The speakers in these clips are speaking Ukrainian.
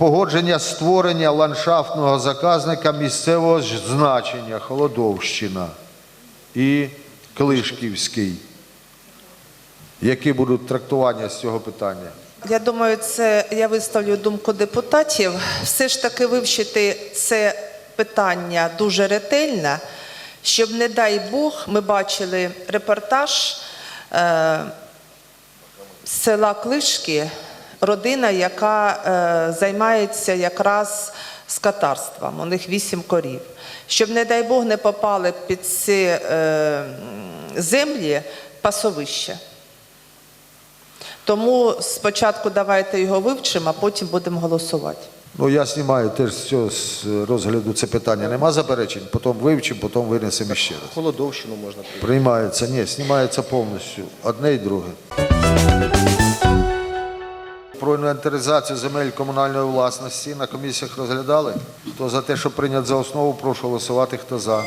погодження створення ландшафтного заказника місцевого значення Холодовщина і Клишківський. Які будуть трактування з цього питання? Я думаю, це я виставлю думку депутатів. Все ж таки вивчити це питання дуже ретельно, щоб, не дай Бог, ми бачили репортаж е, села Клишки, родина, яка е, займається якраз скотарством. У них вісім корів. Щоб, не дай Бог, не попали під ці е, землі пасовища. Тому спочатку давайте його вивчимо, а потім будемо голосувати. Ну, я знімаю теж з цього з розгляду це питання. Нема заперечень, потім вивчимо, потім винесемо ще раз. Холодовщину можна прийняти. Приймається, ні, знімається повністю. Одне і друге. Про інвентаризацію земель комунальної власності на комісіях розглядали. Хто за те, щоб прийняти за основу, прошу голосувати. Хто за?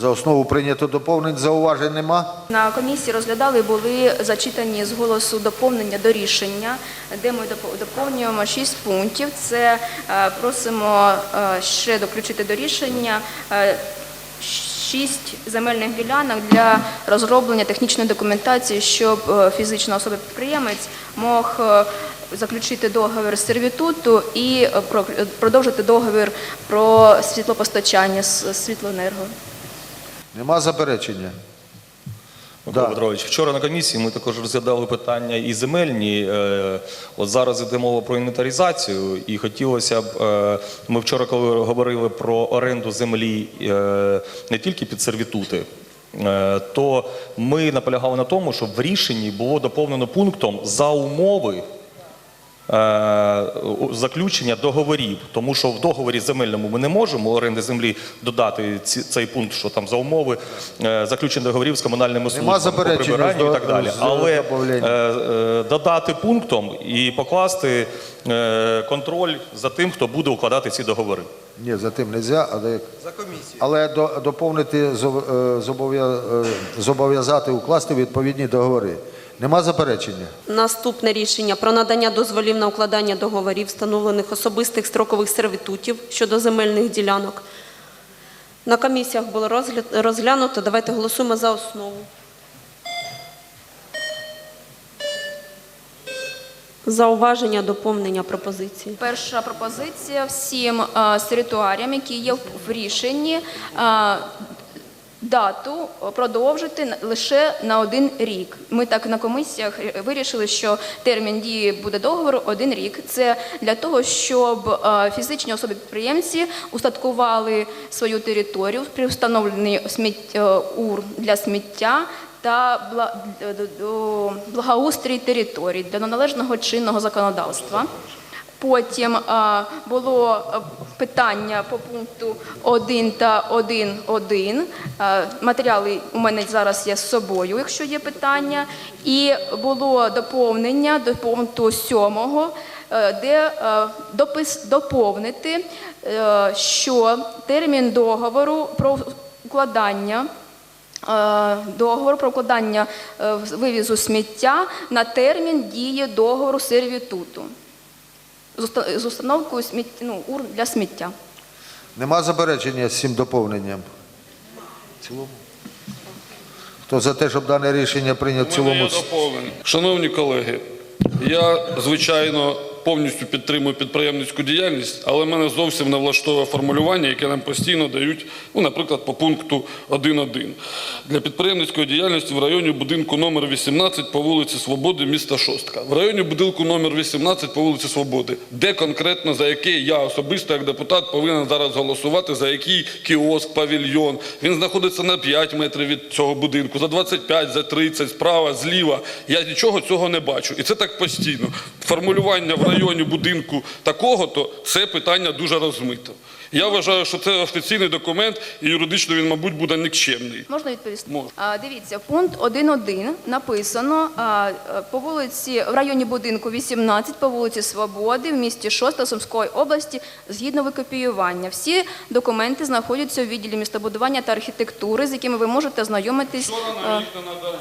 За основу прийнято доповнень. Зауважень нема. На комісії розглядали були зачитані з голосу доповнення до рішення, де ми доповнюємо шість пунктів. Це е, просимо е, ще доключити до рішення. Шість земельних ділянок для розроблення технічної документації, щоб е, фізична особа-підприємець мог е, заключити договір з сервітуту і е, продовжити договір про світлопостачання з світлоенерго. Нема заперечення. Микола Да. Петрович, вчора на комісії ми також розглядали питання і земельні. Е, От зараз йде мова про інвентаризацію, і хотілося б. е, Ми вчора, коли говорили про оренду землі е, не тільки під сервітути. То ми наполягали на тому, щоб в рішенні було доповнено пунктом за умови заключення договорів, тому що в договорі земельному ми не можемо оренди землі додати ці- цей пункт, що там за умови е, заключення договорів з комунальними службами по прибиранню і так далі. Але е, е, додати пунктом і покласти е, контроль за тим, хто буде укладати ці договори. Ні, за тим не можна, але, За комісію. але до, доповнити, зоб- е, зобов'я- е, зобов'язати укласти відповідні договори. Нема заперечення? Наступне рішення про надання дозволів на укладання договорів, встановлених особистих строкових сервітутів щодо земельних ділянок. На комісіях було розгля- розглянуто. Давайте голосуємо за основу. Зауваження, доповнення, пропозиції. Перша пропозиція всім е, які є в в рішенні, е, дату продовжити лише на один рік. Ми так на комісіях е, вирішили, що термін дії буде договору один рік. Це для того, щоб е, фізичні особи-підприємці устаткували свою територію при встановленні е, ур для сміття та благоустрій територій для належного чинного законодавства. Потім е, було е, питання по пункту 1 та 1.1. Е, Матеріали у мене зараз є з собою, якщо є питання. І було доповнення до пункту 7, е, де допис доповнити, що термін договору про укладання договору про укладання вивізу сміття на термін дії договору сервітуту з з установкою сміт... ну, урн для сміття. Нема заперечення з цим доповненням? В цілому? Хто за те, щоб дане рішення прийняв в цілому? Шановні колеги, я, звичайно, повністю підтримую підприємницьку діяльність, але мене зовсім не влаштовує формулювання, яке нам постійно дають, ну, наприклад, по пункту 1.1. Для підприємницької діяльності в районі будинку номер 18 по вулиці Свободи, міста Шостка. В районі будинку номер 18 по вулиці Свободи. Де конкретно за який я особисто як депутат повинен зараз голосувати, за який кіоск, павільйон. Він знаходиться на 5 метрів від цього будинку, за 25, за 30, справа, зліва. Я нічого цього не бачу. І це так постійно. Формулювання в районі будинку такого, то це питання дуже розмито. Я вважаю, що це офіційний документ, і юридично він, мабуть, буде нікчемний. Можна відповісти? Можна. А, дивіться, пункт 1.1 написано а, по вулиці в районі будинку 18 по вулиці Свободи в місті Шоста Сумської області згідно викопіювання. Всі документи знаходяться у відділі містобудування та архітектури, з якими ви можете ознайомитись. Вчора навіть не надали,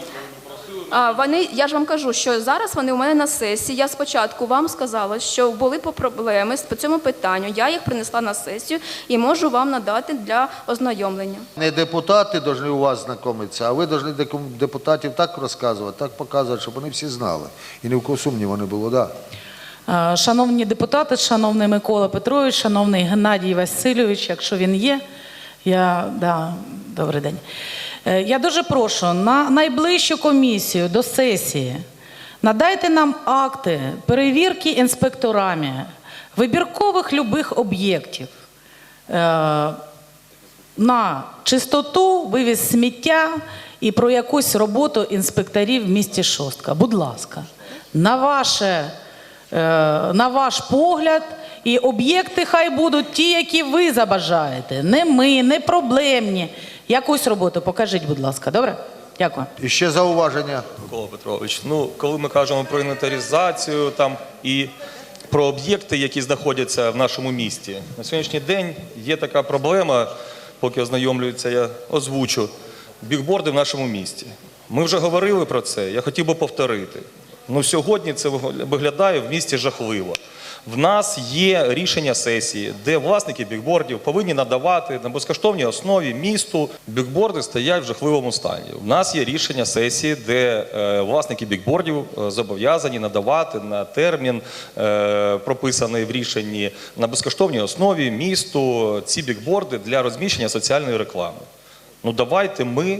А, вони, я ж вам кажу, що зараз вони у мене на сесії. Я спочатку вам сказала, що були по проблеми з по цьому питанню. Я їх принесла на сесію і можу вам надати для ознайомлення. Не депутати повинні у вас знайомитися, а ви повинні депутатів так розказувати, так показувати, щоб вони всі знали. І ні в кого сумніву не було, так. Да. Шановні депутати, шановний Микола Петрович, шановний Геннадій Васильович, якщо він є, я да, добрий день. Е, Я дуже прошу на найближчу комісію до сесії надайте нам акти перевірки інспекторами вибіркових любих об'єктів е, на чистоту, вивіз сміття і про якусь роботу інспекторів в місті Шостка. Будь ласка, на, ваше, е, на ваш погляд, і об'єкти хай будуть ті, які ви забажаєте. Не ми, не проблемні. Якусь роботу покажіть, будь ласка, добре? Дякую. І ще зауваження. Микола Петрович, ну коли ми кажемо про інвентаризацію там і про об'єкти, які знаходяться в нашому місті, на сьогоднішній день є така проблема, поки ознайомлюється, я озвучу бігборди в нашому місті. Ми вже говорили про це, я хотів би повторити. Ну сьогодні це виглядає в місті жахливо. В нас є рішення сесії, де власники бікбордів повинні надавати на безкоштовній основі місту. Бікборди стоять в жахливому стані. В нас є рішення сесії, де е, власники бікбордів е, зобов'язані надавати на термін, е, прописаний в рішенні на безкоштовній основі місту ці бікборди для розміщення соціальної реклами. Ну давайте ми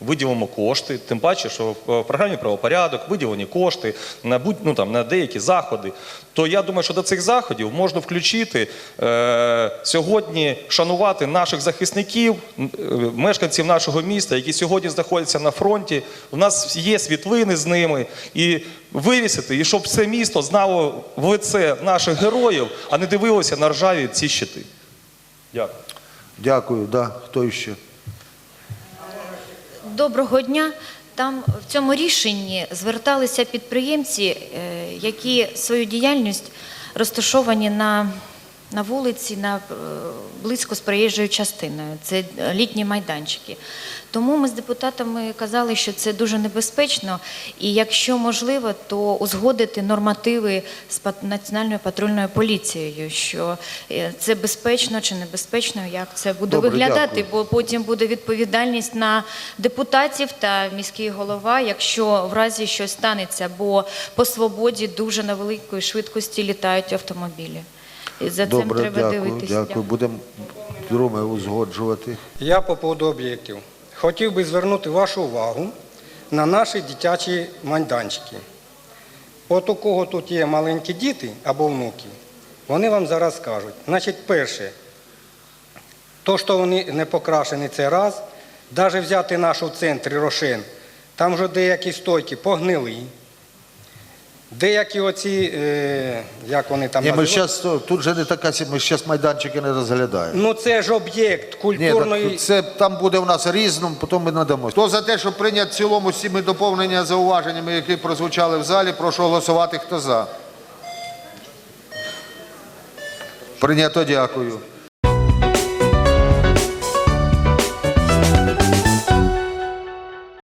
виділимо кошти, тим паче, що в програмі правопорядок виділені кошти на будь ну там на деякі заходи. То я думаю, що до цих заходів можна включити е, сьогодні шанувати наших захисників, е, мешканців нашого міста, які сьогодні знаходяться на фронті. У нас є світлини з ними і вивісити, і щоб все місто знало в лице наших героїв, а не дивилося на ржаві ці щити. Дякую. Дякую, да. Хто ще? Доброго дня. Там в цьому рішенні зверталися підприємці, е, які свою діяльність розташовані на, на вулиці, на, е, близько з проїжджою частиною. Це е, літні майданчики. Тому ми з депутатами казали, що це дуже небезпечно, і якщо можливо, то узгодити нормативи з Національною патрульною поліцією, що е, це безпечно чи небезпечно, як це буде Добре, виглядати, дякую. бо потім буде відповідальність на депутатів та міський голова, якщо в разі щось станеться, бо по свободі дуже на великої швидкості літають автомобілі. І за цим Добре, треба дякую. дивитися. Дякую. Будемо друме узгоджувати. Я по поводу об'єктів. Хотів би звернути вашу увагу на наші дитячі майданчики. От у кого тут є маленькі діти або внуки, вони вам зараз скажуть. Значить, перше, то, що вони не покрашені це раз, навіть взяти наш у центрі Рошен, там вже деякі стойки погнили. Деякі оці, е, як вони там Ні, ми зараз, тут же не така, сі- ми зараз майданчики не розглядаємо. Ну це ж об'єкт Ні, культурної. так це там буде у нас різним, потім ми надамо. Хто за те, щоб прийняти в цілому з цими доповнення зауваженнями, які прозвучали в залі, прошу голосувати. Хто за? Прийнято, дякую.